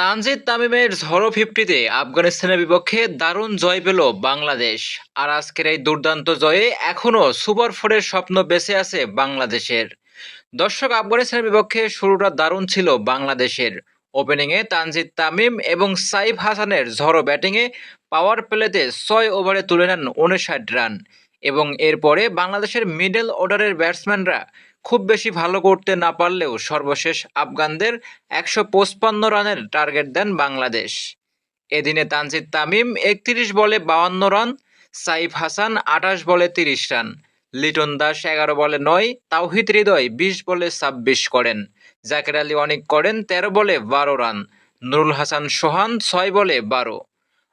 তানজিদ তামিমের ঝড়ো ফিফটিতে আফগানিস্তানের বিপক্ষে দারুণ জয় পেল বাংলাদেশ। আর আজকের এই দুর্দান্ত জয়ে এখনও সুপার ফোরের স্বপ্ন বেঁচে আছে বাংলাদেশের। দর্শক, আফগানিস্তানের বিপক্ষে শুরুটা দারুণ ছিল বাংলাদেশের। ওপেনিংয়ে তানজিদ তামিম এবং সাইফ হাসানের ঝড়ো ব্যাটিংয়ে পাওয়ার প্লেতে ছয় ওভারে তুলে নেন উনষাট রান এবং এরপরে বাংলাদেশের মিডল অর্ডারের ব্যাটসম্যানরা খুব বেশি ভালো করতে না পারলেও সর্বশেষ আফগানদের একশো পঁচপান্ন রানের টার্গেট দেন বাংলাদেশ। এদিনে তানজিদ তামিম একত্রিশ বলে বাউান্ন রান, সাইফ হাসান আঠাশ বলে তিরিশ রান, লিটন দাস এগারো বলে নয়, তাওহিদ হৃদয় বিশ বলে ছাব্বিশ করেন, জাকের আলী অনেক করেন তেরো বলে বারো রান, নুরুল হাসান সোহান ছয় বলে বারো।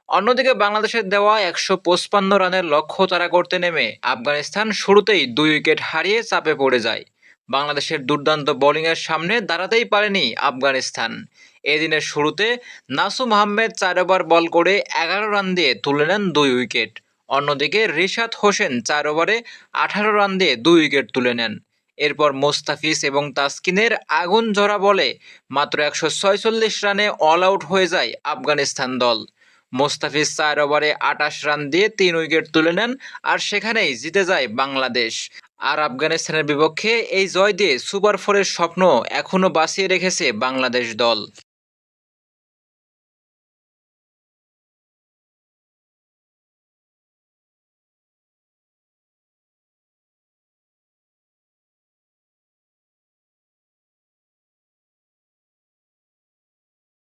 অন্যদিকে বাংলাদেশের দেওয়া একশো পঁচপান্ন রানের লক্ষ্য তারা করতে নেমে আফগানিস্তান শুরুতেই দুই উইকেট হারিয়ে চাপে পড়ে যায়। বাংলাদেশের দুর্দান্ত বোলিংয়ের সামনে দাঁড়াতেই পারেনি আফগানিস্তান। এদিনের শুরুতে নাসুম আহমেদ চার ওভার বল করে এগারো রান দিয়ে তুলে নেন দুই উইকেট। অন্যদিকে রিশাদ হোসেন চার ওভারে আঠারো রান দিয়ে দুই উইকেট তুলে নেন। এরপর মোস্তাফিজ এবং তাসকিনের আগুন ঝরা বলে মাত্র একশো রানে অল আউট হয়ে যায় আফগানিস্তান দল। মোস্তাফিজ চার ওভারে আটাশ রান দিয়ে তিন উইকেট তুলে নেন আর সেখানেই জিতে যায় বাংলাদেশ। আর আফগানিস্তানের বিপক্ষে এই জয় দিয়ে সুপার ফোরের স্বপ্ন এখনও বাঁচিয়ে রেখেছে বাংলাদেশ দল।